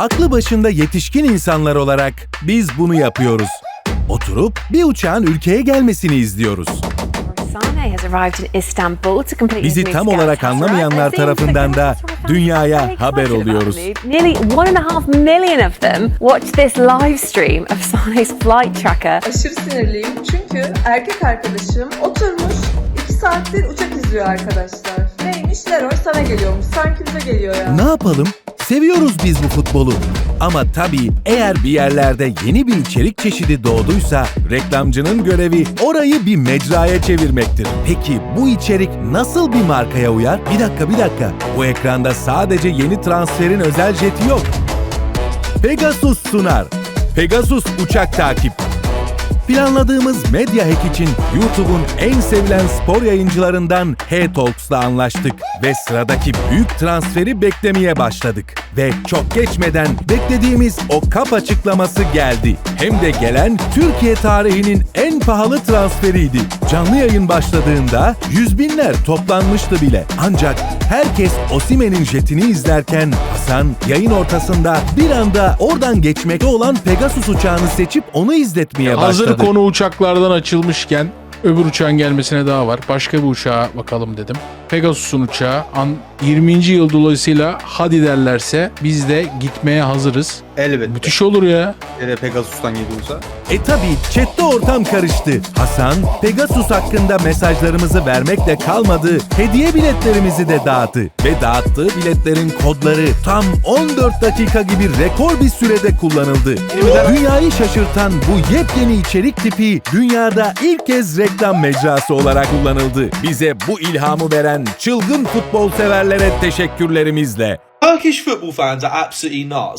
Aklı başında yetişkin insanlar olarak biz bunu yapıyoruz. Oturup bir uçağın ülkeye gelmesini izliyoruz. Bizi tam olarak anlamayanlar tarafından da dünyaya haber oluyoruz. the move. Nearly one and a half million of them watched this live stream of Sane's flight tracker. Aşırı sinirliyim çünkü erkek arkadaşım oturmuş 2 saattir uçak izliyor arkadaşlar. Neymiş Leroy sana geliyormuş. Sanki bize geliyor ya. Ne yapalım? Seviyoruz biz bu futbolu. Ama tabii eğer bir yerlerde yeni bir içerik çeşidi doğduysa reklamcının görevi orayı bir mecraya çevirmektir. Peki bu içerik nasıl bir markaya uyar? Bir dakika bir dakika. Bu ekranda sadece yeni transferin özel jeti yok. Pegasus sunar. Pegasus uçak takip. Planladığımız Medya Hack için YouTube'un en sevilen spor yayıncılarından H-Talks'la anlaştık ve sıradaki büyük transferi beklemeye başladık. Ve çok geçmeden beklediğimiz o kap açıklaması geldi. Hem de gelen Türkiye tarihinin en pahalı transferiydi. Canlı yayın başladığında yüz binler toplanmıştı bile. Ancak herkes Osimen'in jetini izlerken Hasan yayın ortasında bir anda oradan geçmekte olan Pegasus uçağını seçip onu izletmeye başladı. Hazır konu uçaklardan açılmışken öbür uçağın gelmesine daha var. Başka bir uçağa bakalım dedim. Pegasus'un uçağı an 20. yıl dolayısıyla hadi derlerse biz de gitmeye hazırız. Elbette. Müthiş olur ya. Hele Pegasus'tan geliyorsa. E tabi chatte ortam karıştı. Hasan, Pegasus hakkında mesajlarımızı vermekle kalmadı, hediye biletlerimizi de dağıttı. Ve dağıttığı biletlerin kodları tam 14 dakika gibi rekor bir sürede kullanıldı. Dünyayı şaşırtan bu yepyeni içerik tipi dünyada ilk kez reklam mecrası olarak kullanıldı. Bize bu ilhamı veren çılgın futbol severlere teşekkürlerimizle. Turkish football fans are absolutely nuts.